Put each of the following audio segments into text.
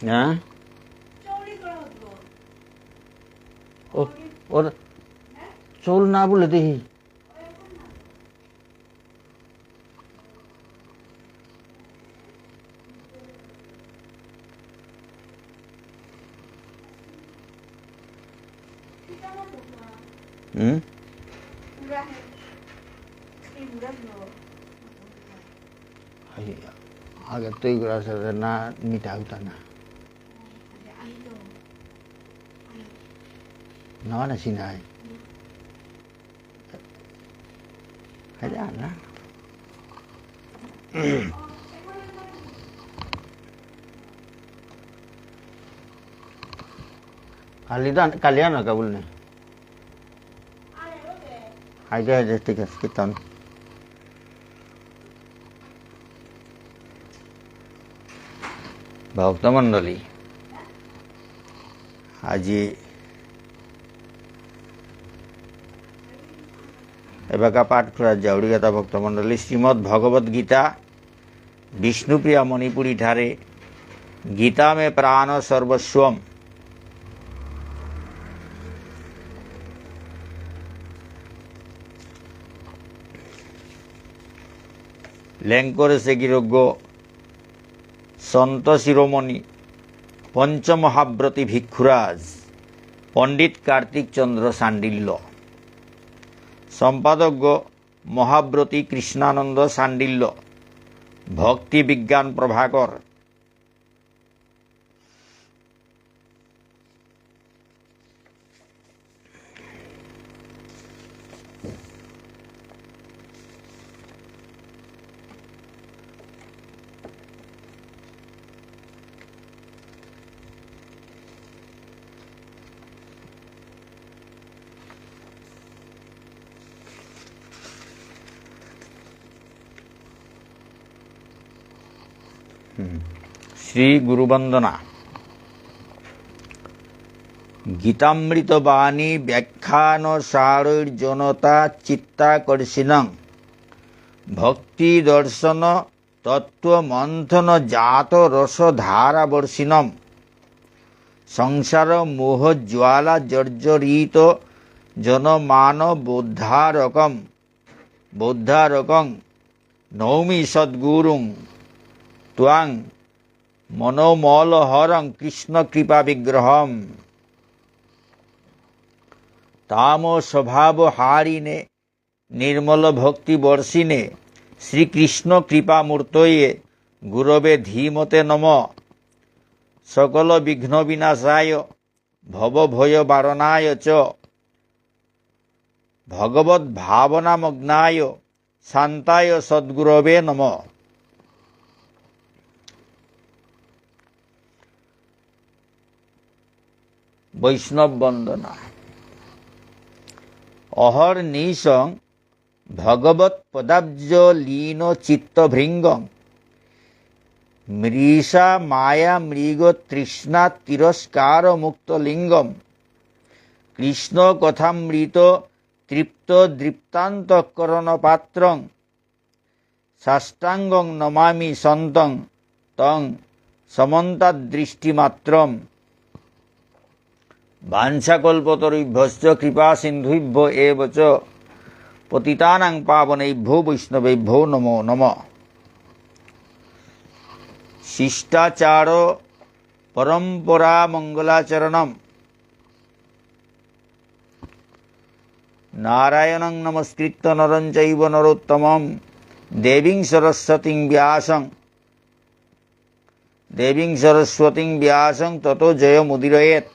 হ্যাঁ চৌরি করা হতো ও ওর চোল না বলে দেখি সেটা আমার হতো না হুম পুরা নওয়া না Sinai Ada na. Kalian kalian agak boleh. Aja aja tiga sekitar. ভক্তমণ্ডলী আজি এবাকা পাঠ করা জাউরিগাতা ভক্তমণ্ডলী শ্রীমৎ ভগবত গীতা, বিষ্ণুপ্রিয়া মণিপুরী ঠারে গীতা মে প্রাণ সর্বস্বম। লেঙ্করে সেগিরোগ্য সন্ত শিরোমণি, পঞ্চমহাব্রতী ভিক্ষুরাজ, পণ্ডিত কার্তিক চন্দ্র সান্ডিল্য। সম্পাদক মহাব্রতী কৃষ্ণানন্দ সান্ডিল্য ভক্তি বিজ্ঞান প্রভাকর শ্রী গুরুবন্দনা গীতামৃত বাণী ব্যাখ্যান সারৈর জনতা চিত্তাকর্ষিণং। ভক্তি দর্শন তত্ত্ব মন্থন জাত রস ধারাবর্ষিণম সংসার মোহ জ্বালা জর্জরিত জনমান বোদ্ধারকম বোদ্ধারকং। নৌমি সদ্গুরুং। ত্বাং মনোমলহরং কৃষ্ণ কৃপা বিগ্রহম। তাম স্বভাব হারিনে নির্মল ভক্তি বর্ষিনে শ্রীকৃষ্ণ কৃপা মূর্তয়ে, গুরবে ধীমতে নম। সকল বিঘ্ন বিনাশায় ভব ভয় বারণায় চ। ভগবত ভাবনামগ্নায় শান্তায় সদ্গুরবে নম। বৈষ্ণব বন্দনা। অহর নিশং ভগবত পদাব্জ লীন চিত্তভৃঙ্গং মৃষা মায়া মৃগ তৃষ্ণা তিরস্কার মুক্ত লিঙ্গম। কৃষ্ণ কথামৃত তৃপ্ত দৃপ্তান্তকরণ পাত্রং। সাষ্টাঙ্গং নমামি সন্তং তং সমন্তাদৃষ্টিমাত্রম। বাঞ্ছাকল্পতরুভ্যশ্চ কৃপা সিন্ধুভ্য এব চ পতিতানাং পাবনৈভ্যো বৈষ্ণবেভ্যো নমো নম শিষ্টাচার পরম্পরা মঙ্গলাচরণম নারায়ণং নমস্কৃত্য নরং চৈব নরোত্তমম দেবীং সরস্বতীং ব্যাসং দেবীং সরস্বতীং ব্যাসং ততো জয়মুদিরয়েত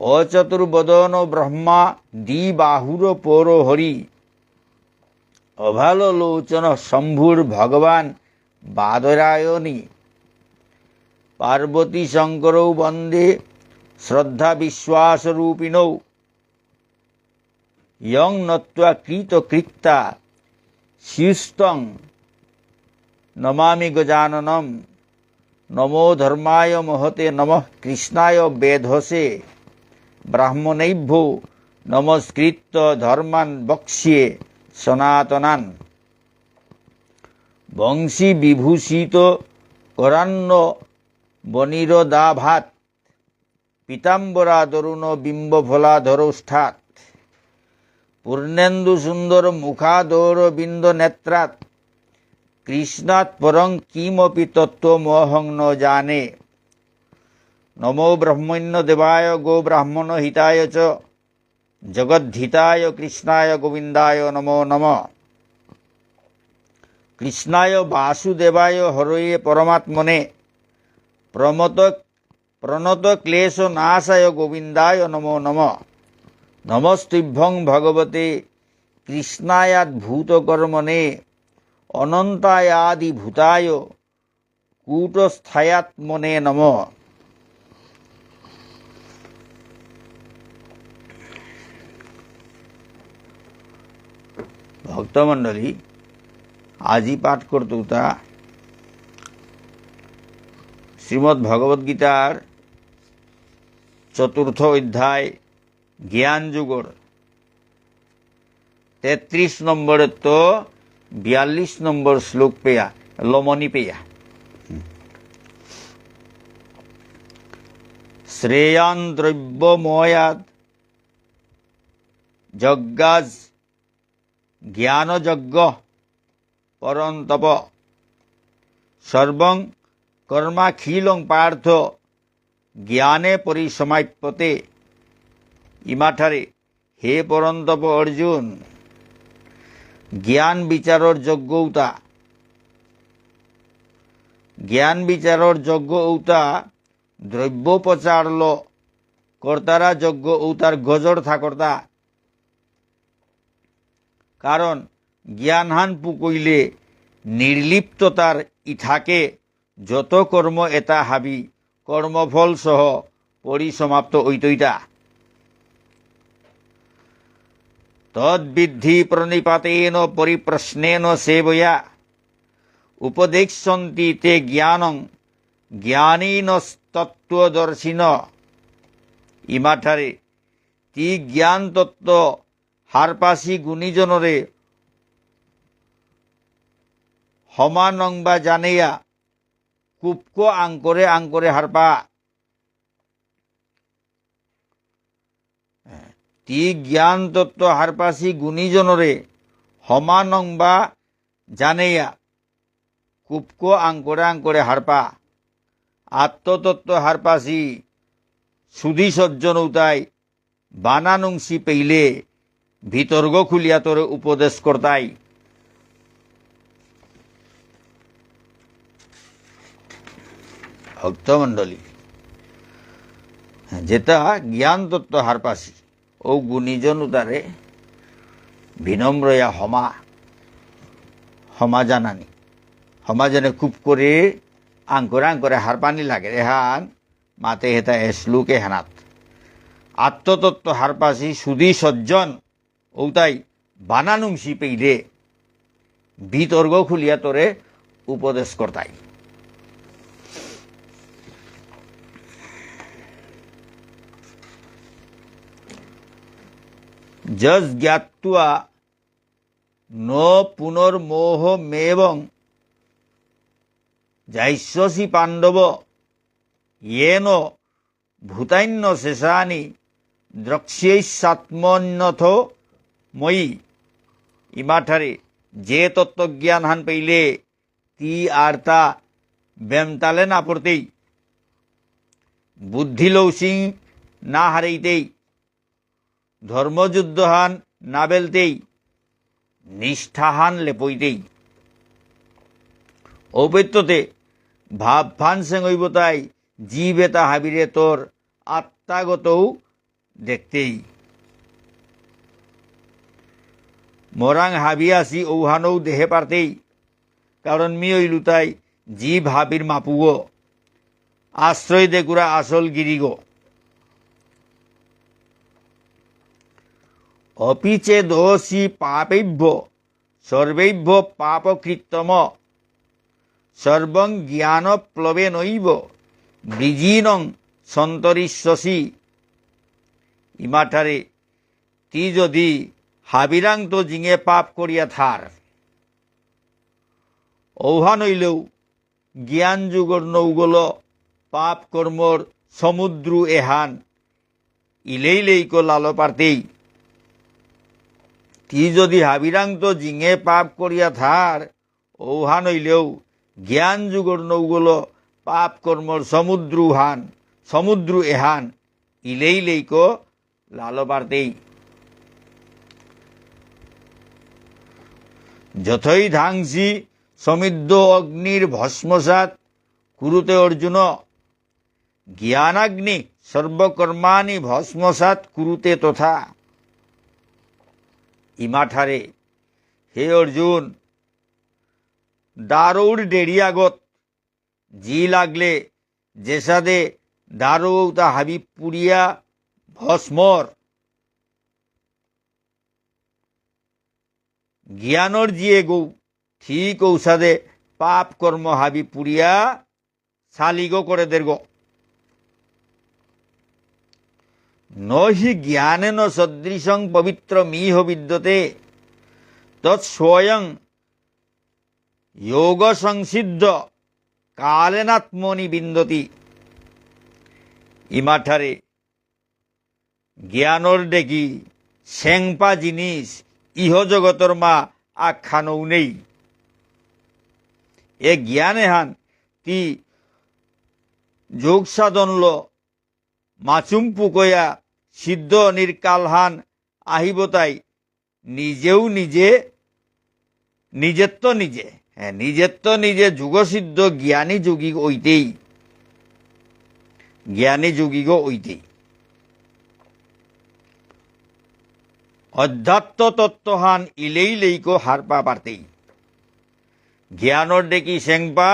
অচতুর্বদন ব্রহ্মা দ্বিবাহুর পৌর হরি। অভাল লোচন শম্ভুর ভগবান বাদরায়ণী। পার্বতী শঙ্করৌ বন্দে শ্রদ্ধা বিশ্বাসরূপিণৌ। ইয়ং নত্বা কৃতকৃত্যা শিস্তং নমামি গজাননম। নমো ধর্মায় মহতে নমঃ কৃষ্ণায় বেধসে। ব্রাহ্মণৈভ্য নমস্কৃত্য ধর্মান বক্ষ্যে সনাতনান। বংশী বিভূষিত করান্ন বনির দা ভাত পীতাম্বরা তরুণ বিম্ব ফলা ধরষ্ঠাত পূর্ণেন্দু সুন্দর মুখাদৌর বিন্দ নেত্রাত কৃষ্ণাৎ পরং কিমপি তত্ত্ব মোহং ন জানে। নমো ব্রহ্মণ্য দেবায় গো ব্রাহ্মণ হিতায় চ জগদ্ধিতায় কৃষ্ণায় গোবিন্দায় নমো নম কৃষ্ণায় বাসুদেবায় হরয়ে পরমাত্মনে প্রমত প্রণত ক্লেশ নাশায় গোবিন্দায় নমো নম নমস্তুভ্যং ভগবতে কৃষ্ণায়াদ্ভূতকর্মণে অনন্তায়াদি ভূতায় কূটস্থায়াত্মনে নম ভক্তমণ্ডলী আজই পাঠ করত তা শ্রীমদ্ ভগবদ্গীতার চতুর্থ অধ্যায় জ্ঞান যুগর তেত্রিশ নম্বরের তো বিয়াল্লিশ নম্বর শ্লোক পেয়া লমনি পেয়া শ্রেয়ান দ্রব্যময়াদ যজ্ঞাজ জ্ঞানযজ্ঞ। পরন্তপ সর্বং কর্মাখিলং পার্থ। জ্ঞানে পরিসমাপ্যতে। ইমাঠারে, হে পরন্তপ অর্জুন। জ্ঞান বিচারর উতা। জ্ঞান বিচারর যোগ্য উতা দ্রব্যোপচারল। কর্তারা যোগ্য উতার গজর থাকর্তা। কারণ জ্ঞানহান পুকইলে নির্লিপ্ততার ইথাকে যত কর্ম এটা হাবি, কর্মফল সহ পরিসমাপ্ত ঐতইতা তদ্বিদ্ধি প্রণিপাতেন পরিপ্রশ্নেন সেবয়া। উপদেশন্তি তে জ্ঞানং, জ্ঞানীনস্তত্ত্বদর্শিন। ইমাঠারে, তি জ্ঞান তত্ত্ব হারপাসি গুণীজনরে সমানং বা জানেয়া, কুপক আংকরে আংকরে হারপা। তি জ্ঞান তত্ত্ব হারপাসি গুণীজনরে সমানং বা জানেয়া, কুপক আংকরে আংকরে হারপা। আত্মতত্ত্ব হারপাসি সুধি সজ্জন উতাই বানানুংসি পেইলে বিতর্ক খুলিয়া তোরে উপদেশ কর্তাই। ভক্তমণ্ডলী যেটা জ্ঞান তত্ত্ব হারপাসি ও গুণীজন তারে বিনম্রয়া হমা হমা জানানি হমা জানে খুব করে আঙ্করে আঙ্করে হারপানি লাগে। রেহান মাতে হেতা এসলুকে হেনাত। আত্মতত্ত্ব হারপাসি সুধী সজ্জন ওতাই বানানুংসি পেইলে বিতর্ক খুলিয়া তোরে উপদেশ কর্তাই। যজ জ্ঞাত্বা ন পুনর্মোহ মেবং যাইষ্যসি পাণ্ডব येन ভূতান্য শেষানি দ্রক্ষ্যৈসাত্মন্যথ মই ইমাঠারে যে তত্ত্বজ্ঞান হান পেইলে, তি আর তা বেমতালে না পড়তেই বুদ্ধি লৌসিং না হারাইতেই ধর্মযুদ্ধ হান না বেলতেই নিষ্ঠাহান লেপইতেই। ঔপত্যতে ভাব ফান সেঙইবতাই জীব এটা হাবিরে তোর আত্মাগতও দেখতেই। মরাং হাবি আসি ঔহানৌ দেহে পারতেই। কারণ মি ওই লুতাই জীব হাবির মাপুগো। আশ্রয় দেকুরা আসল গিরিগো অপিচে দোষী পাপেভ্য সর্বৈভ্য পাপকৃত্তম। সর্বং জ্ঞান প্লবে নৈব ব্রিজীনং সন্তরিষ্যসি ইমাঠারে তি যদি হাবিরাং তো জিঙে পাপ করিয়া থার। ঔহা নইলেও জ্ঞান যুগর নৌগল পাপ কর্মর সমুদ্র এহান ইলেই লেইক লাল পারতেই তি যদি হাবিরান্ত জিঙে পাপ করিয়া থার ঔহান হইলেও জ্ঞান যুগর নৌগল পাপ কর্মর সমুদ্র হান সমুদ্র এহান ইলেই লেইক লাল যথই ধাংসি সমিদ্ধ অগ্নির ভস্মসাত কুরুতে অর্জুন। জ্ঞানাগ্নি সর্বকর্মাণি ভস্মসাত কুরুতে তথা। ইমাঠারে, হে অর্জুন দারৌর ডেরিয়াগত জি লাগলে যেসাদে দারৌ তা হাবিব পুরিয়া ভস্মর। জ্ঞানর জিয়ে গৌ, ঠিক ঔষধে পাপ কর্ম হাবি পুরিয়া শালিগ করে দের্গ নহি জ্ঞানেন সদৃশং পবিত্র মিহ বিদ্যতে তৎস্বয়ং যোগ সংসিদ্ধ কালেনাত্মনি বিন্দতি। ইমাঠারে জ্ঞানর ডেকি সেংপা জিনিস ইহ জগতর মা আখ্যানও নেই। এ জ্ঞানে হান তি যোগ সাধনল মাচুম্পু কয়া সিদ্ধ নির্কালহান আহিব তাই। নিজেও নিজে নিজের তো নিজে। হ্যাঁ নিজের তো নিজে যুগসিদ্ধ জ্ঞানী যুগী ওইতেই জ্ঞানী যুগীগ ওইতেই অধ্যাত্ম তত্ত্বহান ইলেই লেইক হারপা পারতেই। জ্ঞানর ডেকি সেংপা,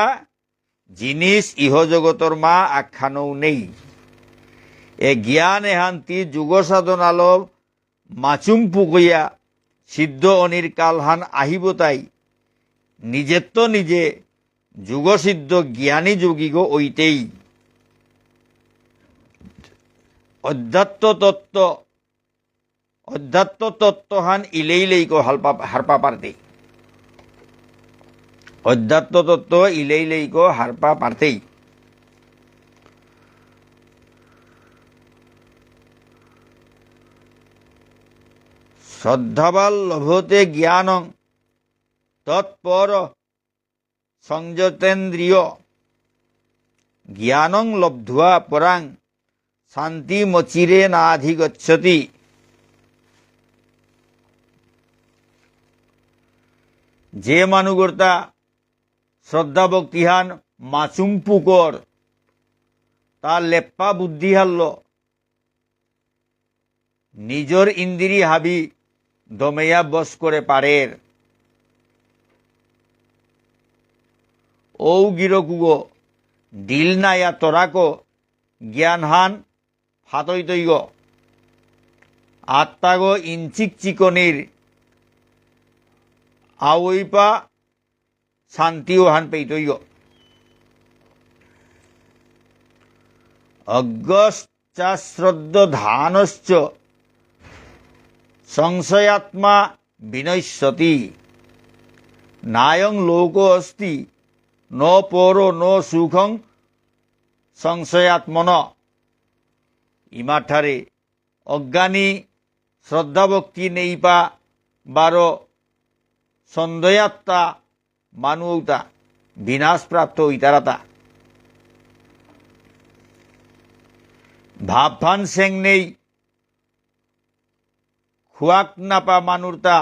জিনিস ইহ জগতর মা আখ্যানও নেই। এ জ্ঞান এহান্তি যুগ সাধনাল মাচুম পুকইয়া সিদ্ধ অনির কালহান আহিব তাই। নিজের তো নিজে যুগসিদ্ধ জ্ঞানী যোগীগ ওইতেই অধ্যাত্ম তত্ত্ব অধ্যাত্ম তত্ত্বহান ইলেই লেইক হালপা হারপা পারতেই অধ্যাত্ম তত্ত্ব ইলেই লেইক হারপা পারতেই শ্রদ্ধাবাল লভতে জ্ঞানং তৎপর সংযতেন্দ্রিয় জ্ঞানং লব্ধুয়া পরাং শান্তি যে মানুগর্তা শ্রদ্ধা ভক্তিহান মাচুম্পুকর তার লেপ্পা বুদ্ধি হারল। নিজর ইন্দিরি হাবি দমেয়া বস করে পারের। ঔ গিরকুগ ডিল নাইয়া তরাক, জ্ঞানহান ফাতৈতৈগ। আত্মাগ ইঞ্চিক চিকনির আওইপা শান্তিও হান পেইতৈগ অজ্ঞশ্চাশ্রদ্ধ ধানশ্চ সংশয়াত্মা বিনশ্যতি নায়ং লোক অস্তি ন পর ন সুখং সংশয়াত্মন ইমাঠারে অজ্ঞানী শ্রদ্ধাভক্তি নেইপা বারো সন্দেয়াত্মা মানুতা বিনাশপ্রাপ্ত ইতারাতা। ভাবফান সেং নেই, খুয়াক নাপা মানুরতা,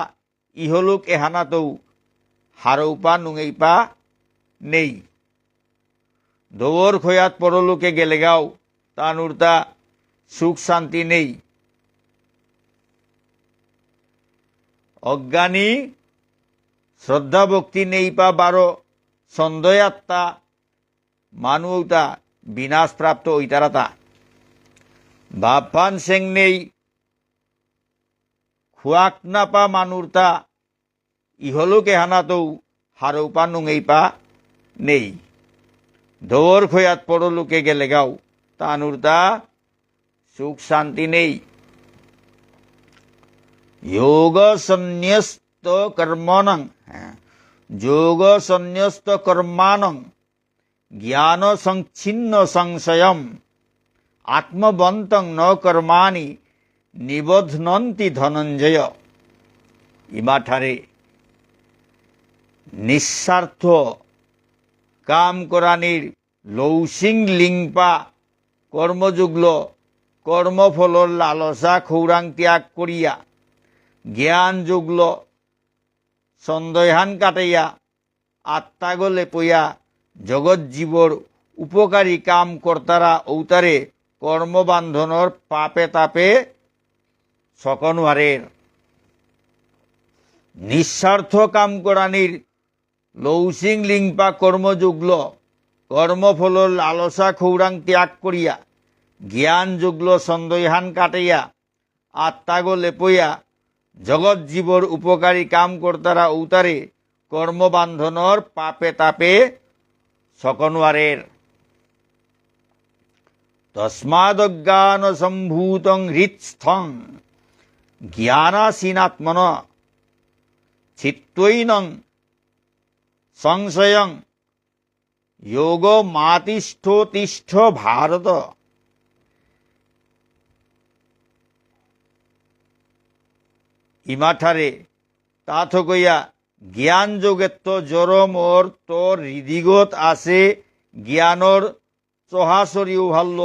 ইহলোক এহানাতৌ, হারৌপা নুঙেইপা নেই। দৌর খয়াত পরলোকে গেলেগাও তানুরতা সুখ শান্তি নেই। অজ্ঞানী শ্রদ্ধা ভক্তি নেই পা বারো সন্দেয়াত্মা মানুতা বিনাশপ্রাপ্ত ঐতারাতা। বাপান সেং নেই, খুয়াক না পা মানুরতা, ইহলোকে হানাতৌ হারৌপা নুঙেইপা নেই। দৌর খয়াত পরলোকে গেলে গাও, তানুরতা, সুখ শান্তি নেই। যোগ সন্ন্যস্ত কর্মণং হ্যাঁ, যোগ সন্ন্যস্ত কর্মাণং জ্ঞান সংচ্ছিন্ন সংশয়ম আত্মবন্তং ন কর্মাণি নিবধ্নন্তি ধনঞ্জয় ইমাঠারে নিঃস্বার্থ কাম করানির লৌসিং লিংপা কর্মযুগল কর্মফলর লালসা খৌরাং ত্যাগ করিয়া জ্ঞান যুগল সন্দেহান কাটাইয়া আত্মাগলে পইয়া জগৎ জীবর উপকারী কাম কর্তারা ঔতারে কর্মবান্ধনর পাপে তাপে সকনওয়ারের নিঃস্বার্থ কাম করানির লৌসিং লিংপা কর্মযুগল কর্মফলর লালসা খৌরাং ত্যাগ করিয়া জ্ঞান যুগল সন্দেহান কাটাইয়া আত্মাগো লেপইয়া জগৎ জীবর উপকারী কাম কর্তারা ঔতারে কর্মবান্ধনর পাপে তাপে সকনওয়ারের তস্মাদজ্ঞান সম্ভূতং হৃৎস্থং জ্ঞানাসীনাত্মন চিত্তৈনং সংশয়ং। যোগ মাতিষ্ঠোতিষ্ঠ ভারত। ইমাঠারে। তাথ কইয়া, জ্ঞান যোগেত্ব জরম ওর তোর হৃদিগত আছে, জ্ঞানর চহাচরি উভাল্য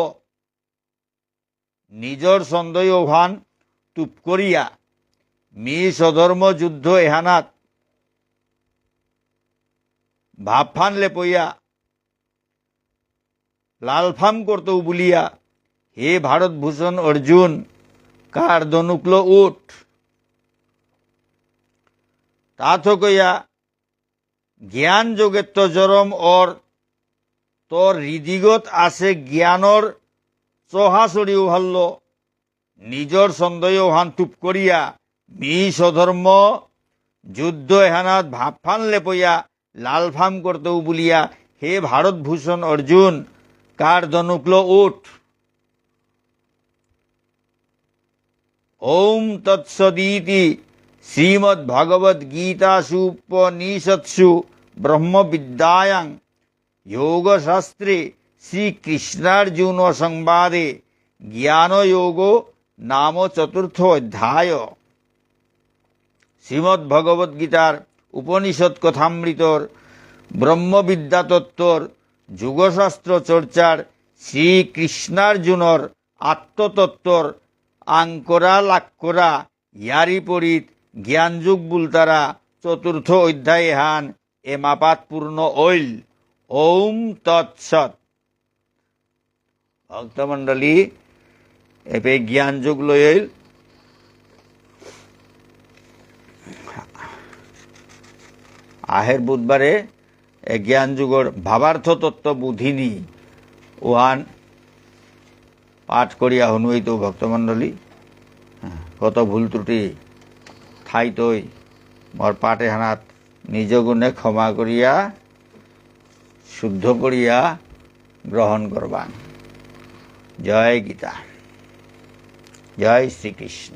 নিজর সন্দয় ওভান টুপ করিয়া, মি সধর্ম যুদ্ধ এহানাত। ভাবফান লেপইয়া, লালফাম করত বুলিয়া, হে ভারতভূষণ অর্জুন, কার দনুকল উঠ? তাথ কইয়া জ্ঞান যোগেত্ব জরম অর তোর হৃদিগত আছে জ্ঞানর চহাচৰি উভাল্য নিজর সন্দেহ হান টুপ করিয়া মি সধর্ম যুদ্ধ এহানাত ভাবফান লেপইয়া লালফাম করতেও বুলিয়া হে ভারতভূষণ অর্জুন, কার দনুকল উঠ? ওম তৎসদীতি ব্রহ্মবিদ্যায়াং যোগশাস্ত্রে শ্রীকৃষ্ণার্জুন সংবাদে জ্ঞানযোগ নাম চতুর্থ অধ্যায় শ্রীমদ্ ভগবদ গীতার উপনিষদ কথামৃতর ব্রহ্মবিদ্যা তত্ত্বর যুগশাস্ত্র চর্চার শ্রীকৃষ্ণার্জুনর আত্মতত্ত্বর আঙ্করা লাক্করা ইয়ারি পরিত জ্ঞানযুগ বুলতারা চতুর্থ অধ্যায় হান এ মাপাত পূর্ণ ঐল ওম তৎসৎ ভক্তমণ্ডলী এপে জ্ঞানযুগ লইল আহের বুধবারে এ জ্ঞান যুগর ভাবার্থ তত্ত্ব বুধিনী ওহান পাঠ করিয়া হনুইত ভক্তমণ্ডলী। হ্যাঁ, কত ভুল ত্রুটি। ঠাই তৈ পাটে হানাত নিজ গুণে ক্ষমা করিয়া শুদ্ধ করিয়া গ্রহণ করবান জয় গীতা। জয় শ্রীকৃষ্ণ